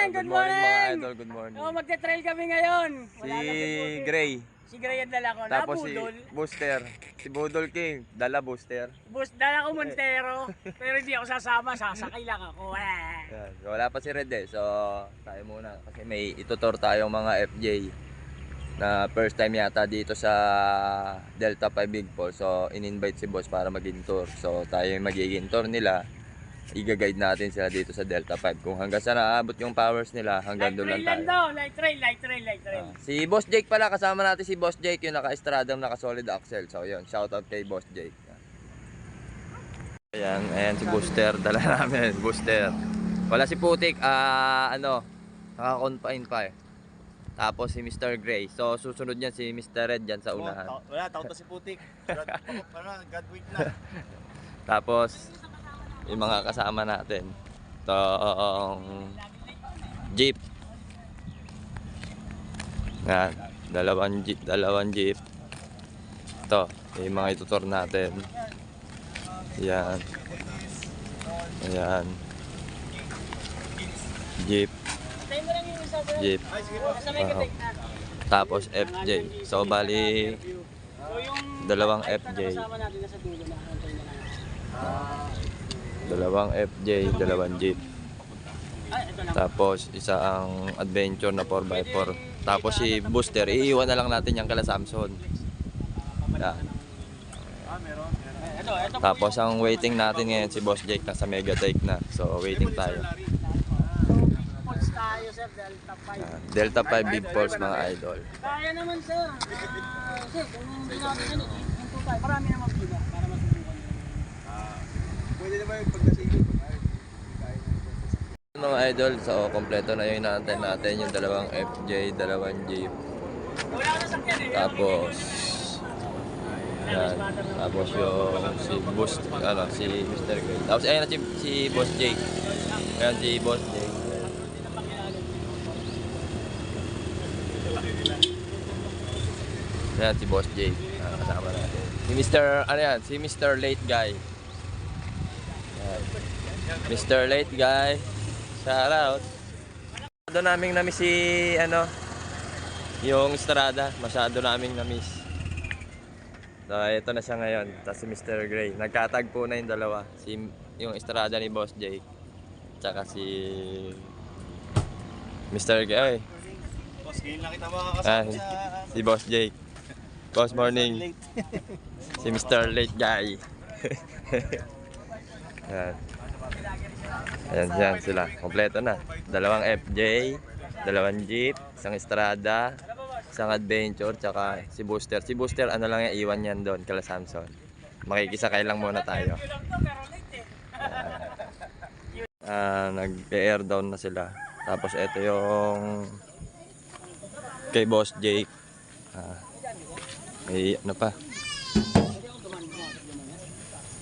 morning! Good mga morning! idol, good morning. Oh, magte-trail kami ngayon. Si Wala si Gray, Si Gray ang dala ko. tapos si. Booster, si Budol King, dala Booster. Bus, dala ko Montero. pero hindi ako sasama. Sasakay lang ako. Ah. Yan. Wala pa si Red eh, so tayo muna. Kasi may itutor tayong mga FJ na first time yata dito sa Delta 5 Big Falls. So in-invite si boss para maging tour. So tayo yung magiging tour nila. Iga-guide natin sila dito sa Delta 5. Kung hanggang saan naabot yung powers nila, hanggang Light doon trail lang tayo. daw. Light trail, light trail, light trail. Ah, si Boss Jake pala, kasama natin si Boss Jake, yung naka-estradang naka-solid axle. So yun, shout out kay Boss Jake. Ayan, ayan si Booster, dala namin, Booster. Wala si Putik, ah ano, naka-confine pa eh. Tapos si Mr. Gray. So susunod niyan si Mr. Red dyan sa unahan. Oh, wala, tao to si Putik. God, God week na. Tapos yung mga kasama natin. Itong jeep. Yan, dalawang jeep, dalawang jeep. Ito, yung mga itutor natin. Yan. Ayan. Jeep, jeep. Na. Tapos FJ. So bali Dalawang FJ. na dalawang FJ, dalawang jeep. Tapos isa ang adventure na 4x4. Tapos si Booster, iiwan na lang natin yung kala Samson. Yan. Ito, ito po Tapos ang waiting natin ngayon si Boss Jake nasa Mega Take na. So waiting tayo. Tayo sir, Delta 5. Yan. Delta 5 Big Falls mga idol. Kaya naman sir. Ah, sir, kung hindi natin ano, hinto tayo. Marami naman pila para masubukan nyo. Pwede naman yung pagkasigil. Mga idol, so kompleto na yung inaantay natin yung dalawang FJ, dalawang Jeep. Tapos yan. Tapos yung si Boss, ano, si Mr. Gray. Tapos ayun na si, si Boss Jake. Ayan si Boss Jake. Ayan si Boss Jake. Ah, kasama natin. Si Mr. ano yan? Si Mr. Late Guy. Mr. Late Guy. Shout out. Masyado naming namiss si ano yung Estrada. Masyado naming namiss. So, ito na siya ngayon. Tapos si Mr. Gray. Nagkatagpo na yung dalawa. Si, yung Estrada ni Boss Jake. Tsaka si Mr. Gray. Ay, Boss, ngayon lang kita ah, makakasama sa... si Boss Jake. Boss morning. Si Mr. Late Guy. yan. Ayan, yan sila. Kompleto na. Dalawang FJ, dalawang Jeep, isang Estrada, isang Adventure, tsaka si Booster. Si Booster, ano lang yan, iwan yan doon, kala Samson. Makikisakay lang muna tayo. Ah, nag-air down na sila. Tapos ito yung kay Boss Jake. Ah, may ano pa?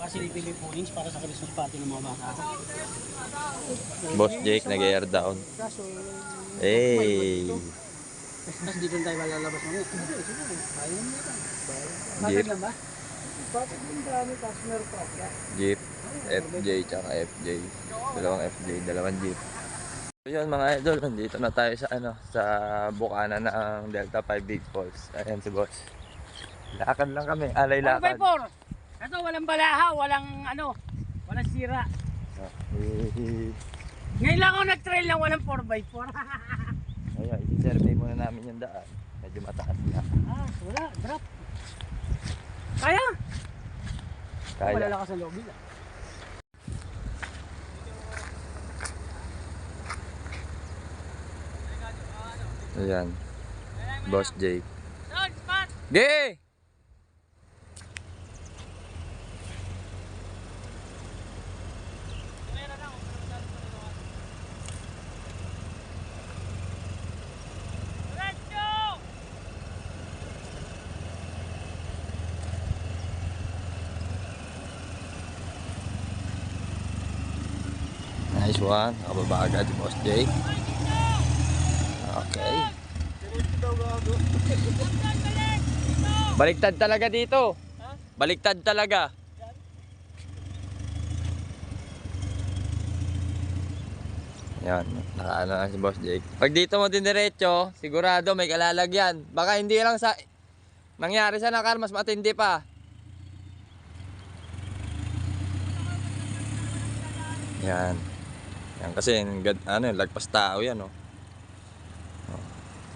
Facility may points para sa Christmas party ng mga bata. Boss Jake nag-air down. Kaso, Hey! tapos dito tayo malalabas mo. Ayaw mo ito. Jeep, Bakit lang ba? Bakit yung dami customer pa? Jeep, FJ, tsaka FJ. Dalawang FJ, dalawang Jeep. So yun mga idol, nandito na tayo sa ano, sa bukana ng Delta 5 Big Falls. Ayan si boss. Lakad lang kami, alay 4x4. lakad. Ito, walang balaha, walang ano, walang sira. Ngayon lang ako nag-trail lang walang 4x4. Ayan, isi-survey muna namin yung daan. Medyo mataas na. ah, wala, drop. Kaya? Wala Kaya. lang ka sa lobby lang. Ayan. Boss Jake. Gay! Let's go! Nice one. Nakababa agad si Boss Jake. Okay. Baliktad talaga dito. Baliktad talaga. Yan, nakaano na si Boss Jake. Pag dito mo din diretso, sigurado may kalalagyan. Baka hindi lang sa nangyari sa nakar, mas matindi pa. Yan. Yan kasi ano, lagpas tao yan. Oh.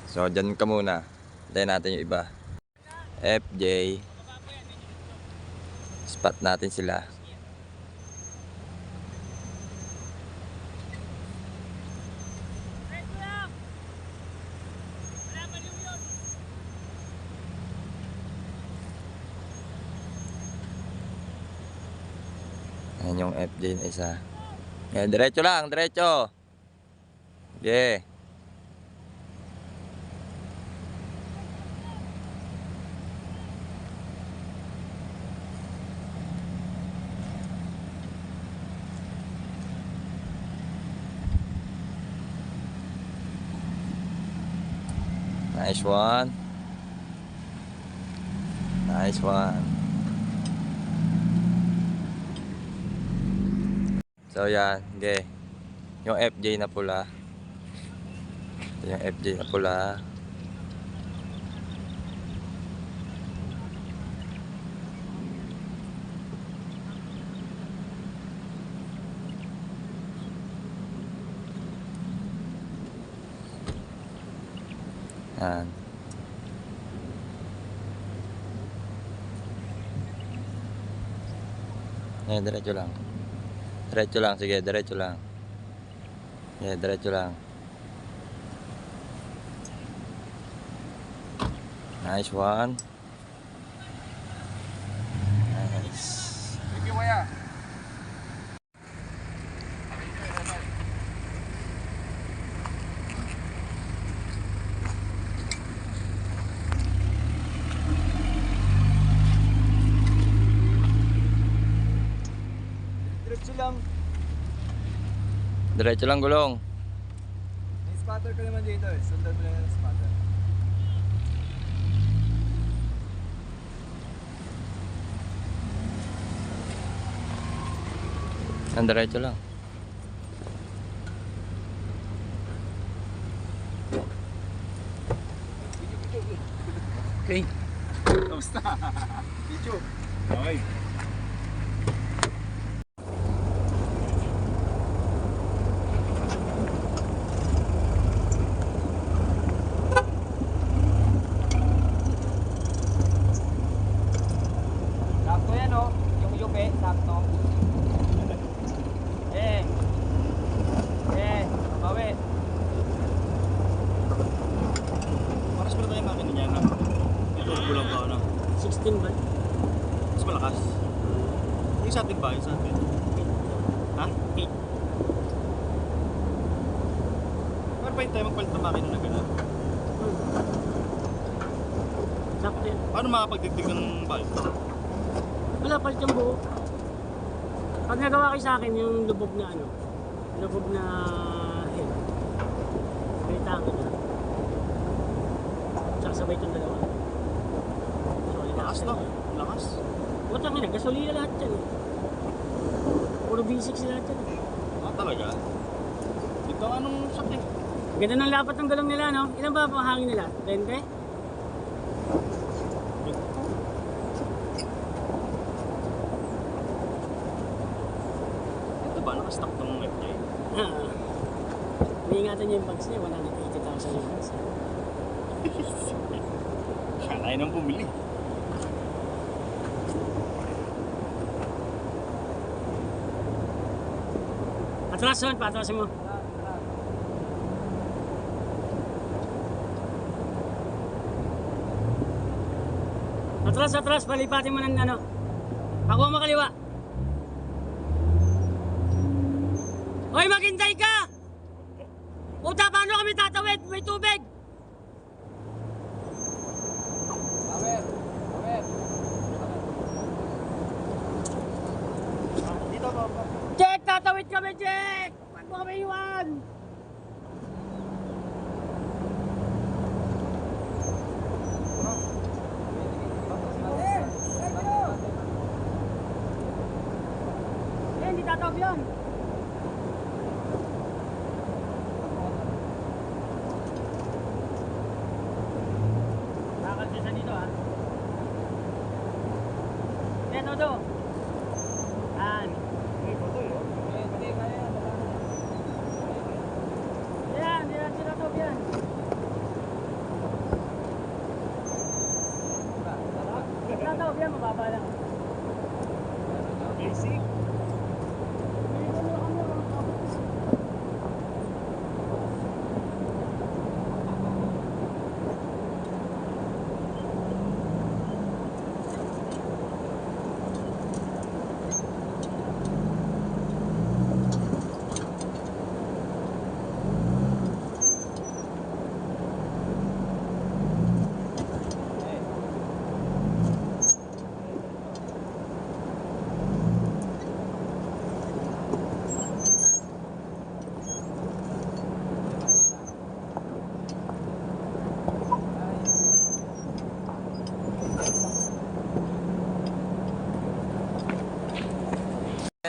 So, dyan ka muna. Hintayin natin yung iba. FJ. Spot natin sila. Ayan yung FJ na isa. Yan, diretso lang, diretso. Yeah. Nice one. Nice one. So yan, okay. Yung FJ na pula. Ito yung FJ na pula. Yan. Yan, diretso lang. Diretso lang, sige, diretso lang. Yeah, diretso lang. Nice one. Diretso lang gulong. May spotter ka naman dito eh. Sundan mo lang yung spotter. Ang diretso lang. Okay. Kamusta? Video. Okay. Sakto yan oh. Yung yupe, sakto. Eh. Eh, bawi. Paras pala tayo makina niya, no? Ito, kulang ba, no? 16 ba? Mas malakas. Yung sa atin ba? Yung sa atin? Ha? 8. Pero pa tayo magpalit ng makina na gano'n? Sakto yan. Paano makapagdagdag ng valve? Wala palit yung buo. Pag nagawa kayo sa akin yung lubog na ano, lubog na head. May tango na. Tsaka sabay itong V6. Putang ina, gasolina lahat yan. Puro V6 lahat yan. Ah, talaga? Ito anong sakit? Ganda ng lapat ng galong nila, no? Ilan ba ang hangin nila? 20? Ito ba? Nakastock itong FJ? Ha. Iingatan niya yung bags niya. 180,000 yung bags niya. Kalain ang bumili. Atrason, patrasin mo. Atras, atras, palipatin mo ng ano. Pakuha mo kaliwa. Hoy, maghintay ka! Puta, paano kami tatawid? May tubig! Dito ba? Jack, tatawid kami, Jack! Ba't mo kami iwan? Eh, hindi tatawid yan. Isa dito ah. Yan, Odo. Yan. Yan, yan, sila to, yan. Sila to, yan, mababa lang.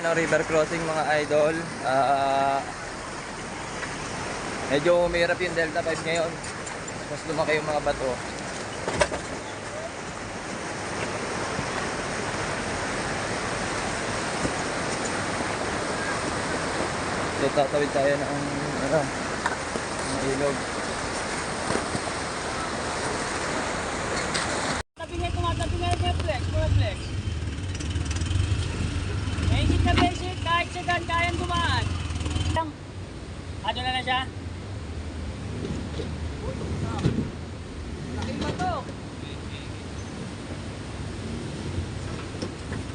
Yan ang river crossing mga idol. Ah, medyo umirap yung Delta 5 ngayon. Mas lumaki yung mga bato. So tatawid tayo ng ano, ng ilog. Tabi nga, tumatabi nga yung flex, mga flex. Basic na basic, kahit sedan, kayang dumaan. Lang. Ano na na siya? Laki ba to?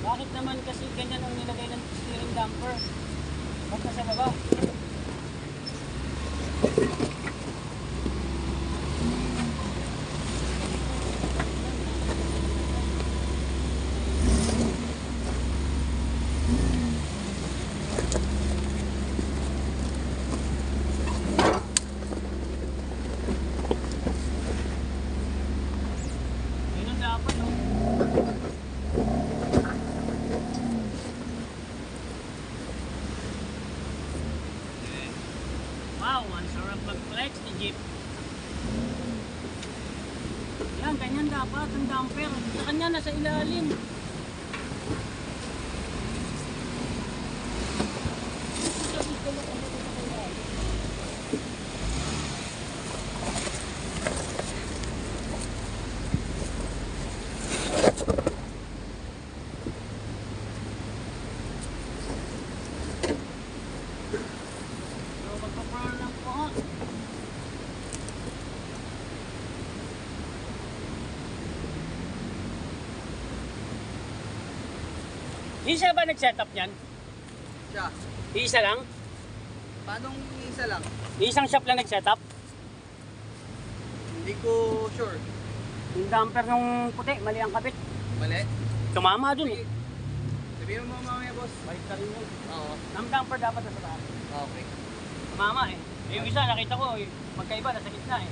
Bakit naman kasi ganyan ang nilagay ng steering damper? Ba't nasa baba? Yun ang dapat, no? Wow, ang sarap mag-flex ni Jeep. Yan, ganyan dapat ang damper. Sa kanya, nasa ilalim. So, magpa-pro lang po ha. Isa ba nag-setup niyan? Siya. Isa lang? Paano isa lang? Isang shop lang nag-setup? Hindi ko sure. Yung damper nung puti, mali ang kabit. Mali? Tumama dun eh. Sabihin mo mamaya, boss. Balik ka rin yun. Oo. Ang damper dapat nasa taas. Okay. Tumama eh. Eh, Yung isa nakita ko, eh, magkaiba, nasa gitna eh.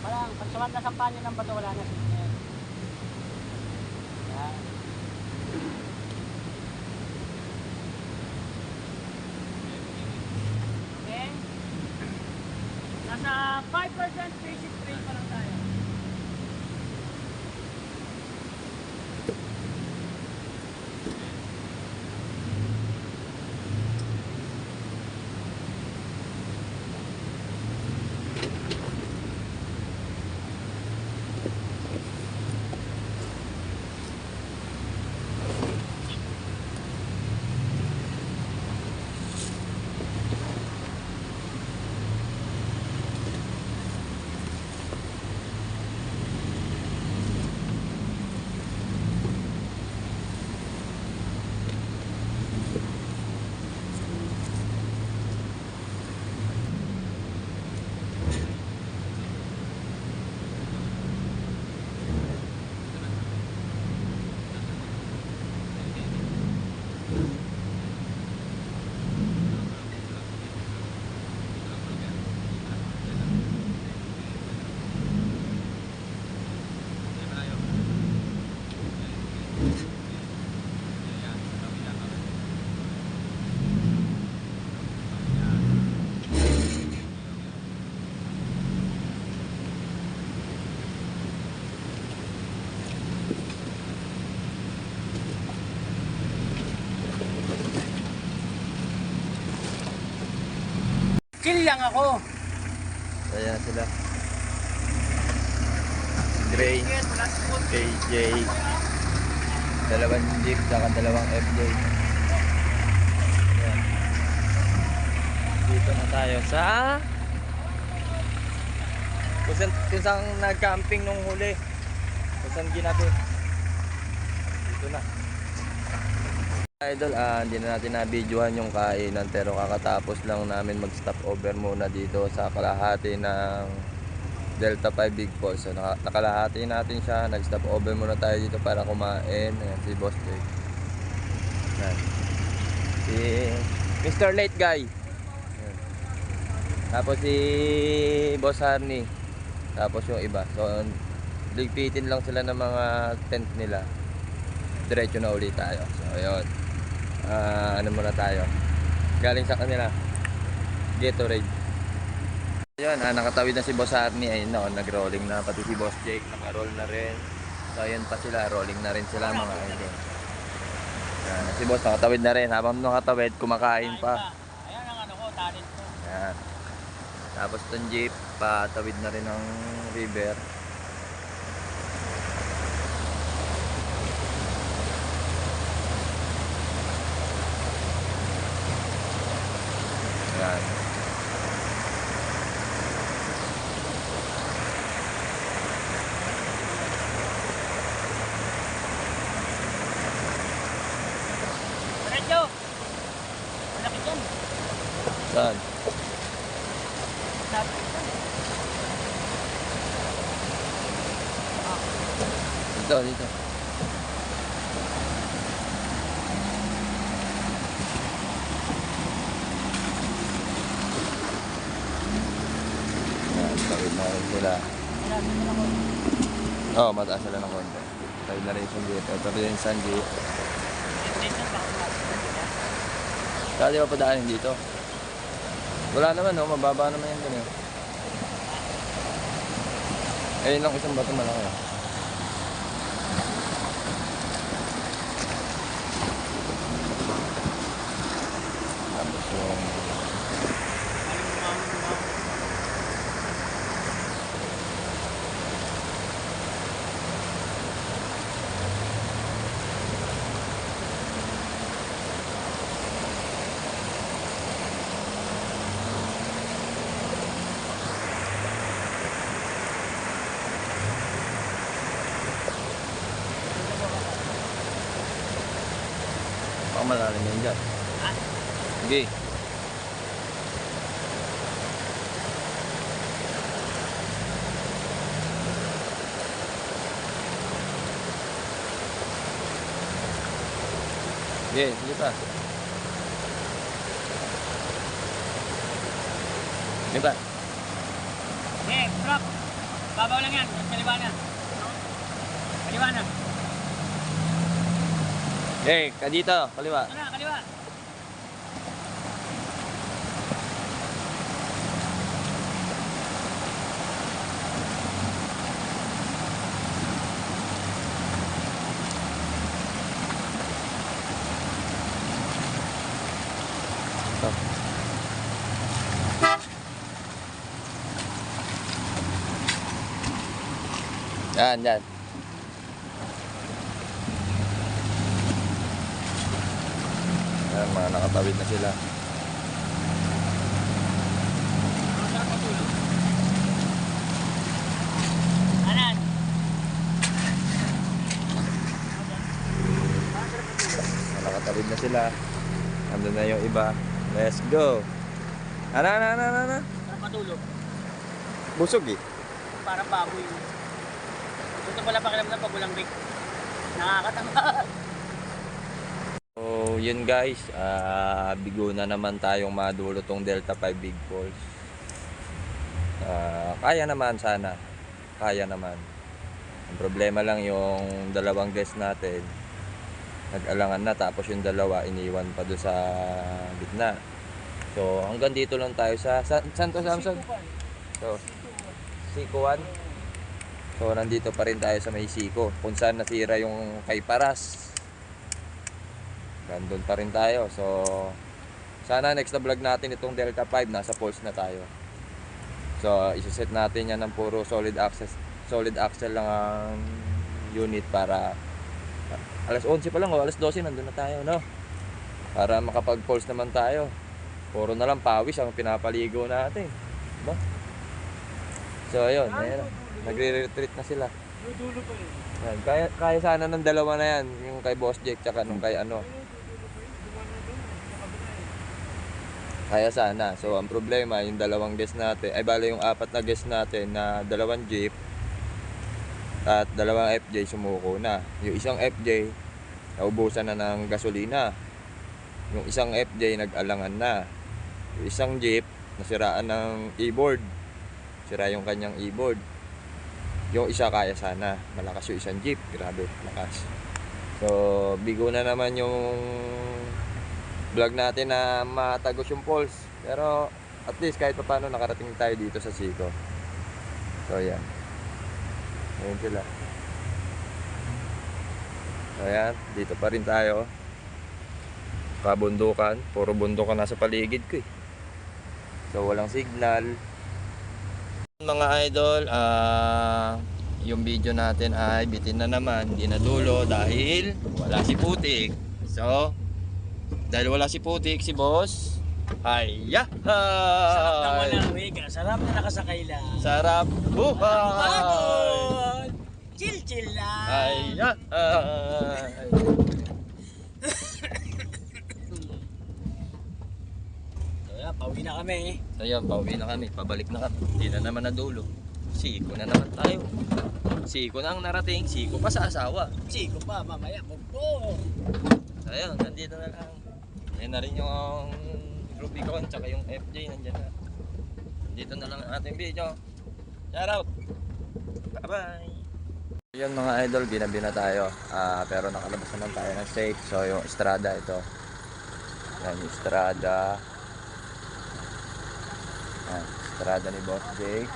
Parang, pag sumat na sampanya ng bato, wala na siya. Yan. Lang ako. Ayan sila. Gray, AJ, dalawang jeep, saka dalawang FJ. Ayan. Dito na tayo sa kung saan, kung saan nag-camping nung huli. Kung saan ginabi. Dito na. Idol, ah, hindi na natin na-videohan yung kainan pero kakatapos lang namin mag-stop over muna dito sa kalahati ng Delta 5 Big Falls. So, naka- nakalahati natin siya. Nag-stop over muna tayo dito para kumain. Ayan, si Boss Jake. Ayan. Si Mr. Late Guy. Ayan. Tapos si Boss Harney. Tapos yung iba. So, ligpitin lang sila ng mga tent nila. Diretso na ulit tayo. So, ayun. Ah, ano muna tayo. Galing sa kanila. Gatorade. Ayun, ah, nakatawid na si Boss Arnie. Ayun na, oh, nag-rolling na. Pati si Boss Jake, naka-roll na rin. So, ayun pa sila. Rolling na rin sila mga idol. Yan, si Boss nakatawid na rin. Habang nakatawid, kumakain pa. Ayan ang ano ko, talent ko. Yan. Tapos itong jeep, patawid na rin ng river. Yan. Diretso! Malaki dyan. Saan? Ko dyan. Dito, dito. Yan, tawid na rin sila. Sinabi mo na ko. Oo, oh, mataas sila ng konti. Tawid na rin yung jeep. Jeep. Station pa padaanin dito? Wala naman, no? Mababa naman yan dun, eh. Lang isang bato malaki. Tapos yung... Baka malalim yan dyan. Ha? Sige. Sige, sige pa. Sige pa. Eh, drop. Babaw lang yan. Kaliwa na. Kaliwa na. Ka dito, kaliwa. Na, kaliwa. Yan, yan. Yan, mga nakatawid na sila. Nakatawid na sila. Andun na yung iba. Let's go. Ano, ano, ano, ano, ano? Para matulog. Busog eh. Parang baboy. Ito pala pakiramdam pag walang break. Nakakatama. So, yun guys, ah bigo na naman tayong madulo tong Delta 5 Big Falls. Ah, kaya naman sana. Kaya naman. Ang problema lang yung dalawang guest natin. Nag-alangan na tapos yung dalawa iniwan pa doon sa gitna. So, hanggang dito lang tayo sa sa saan to Samson? So, Siko 1. So, nandito pa rin tayo sa may Siko. Kung saan nasira yung kay Paras. Nandun pa rin tayo. So, Sana next na vlog natin itong Delta 5, nasa pulse na tayo. So, isa-set natin yan ng puro solid access, solid axle lang ang unit para alas 11 pa lang o alas 12 nandun na tayo, no? Para makapag-pulse naman tayo. Puro na lang pawis ang pinapaligo natin. Diba? So, ayun. ayun. Nagre-retreat na sila. Dudulo pa yun. Yan. Kaya, kaya sana ng dalawa na yan. Yung kay Boss Jake tsaka nung kay ano. Kaya sana. So, ang problema, yung dalawang guest natin, ay bale yung apat na guest natin na dalawang jeep at dalawang FJ sumuko na. Yung isang FJ, naubusan na ng gasolina. Yung isang FJ, nag-alangan na. Yung isang jeep, nasiraan ng e-board. Sira yung kanyang e-board. Yung isa kaya sana. Malakas yung isang jeep. Grabe, malakas. So, bigo na naman yung vlog natin na matagos yung pulse. Pero, at least kahit pa paano nakarating tayo dito sa Siko. So, yan. Ayan sila. So, yan. Dito pa rin tayo. Kabundukan. Puro bundukan nasa paligid ko eh. So, walang signal. Mga idol, ah yung video natin ay bitin na naman, hindi na dulo dahil wala si Putik. So, dahil wala si Putik, si Boss, ay Sarap na walang wika. Sarap na nakasakay lang. Sarap buhay! Pagod! Chill, chill lang. Ay yan, pauwi na kami. So yan, pauwi na kami, pabalik na kami. Hindi na naman na dulo. Siko na naman tayo. Siko na ang narating, siko pa sa asawa. Siko pa, mamaya. Bugbo. So ayun, nandito na lang. Ayun na rin yung Rubicon tsaka yung FJ nandyan na. Dito na lang ang ating video. Shout out! Bye-bye! Yun mga idol, ginabi na tayo. Ah, pero nakalabas naman tayo ng safe. So yung Estrada ito. Yan yung Estrada. Yan, Estrada ni Boss Jake.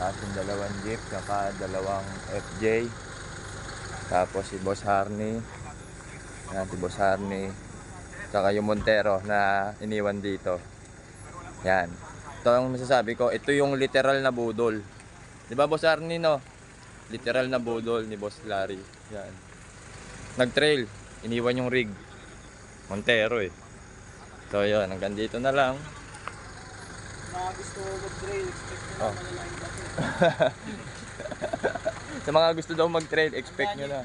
Tapos yung dalawang jeep, saka dalawang FJ. Tapos si Boss Harney. Yan, si Boss Harney. Tsaka yung Montero na iniwan dito. Yan. Ito ang masasabi ko. Ito yung literal na budol. Di ba Boss Harney no? Literal na budol ni Boss Larry. Yan. Nag-trail. Iniwan yung rig. Montero eh. So yun, hanggang dito na lang. Mga gusto mag-trail, expect nyo Oh. na malalaking bato. Sa mga gusto daw mag-trail, expect nyo na.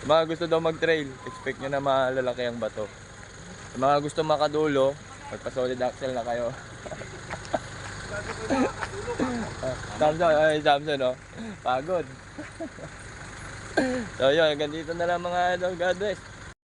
Sa mga gusto daw mag-trail, expect nyo na malalaki ang bato. Sa mga gusto makadulo, magpa-solid axle na kayo. Samson, ay Samson oh. Pagod. so yun, hanggang dito na lang mga idol. God bless.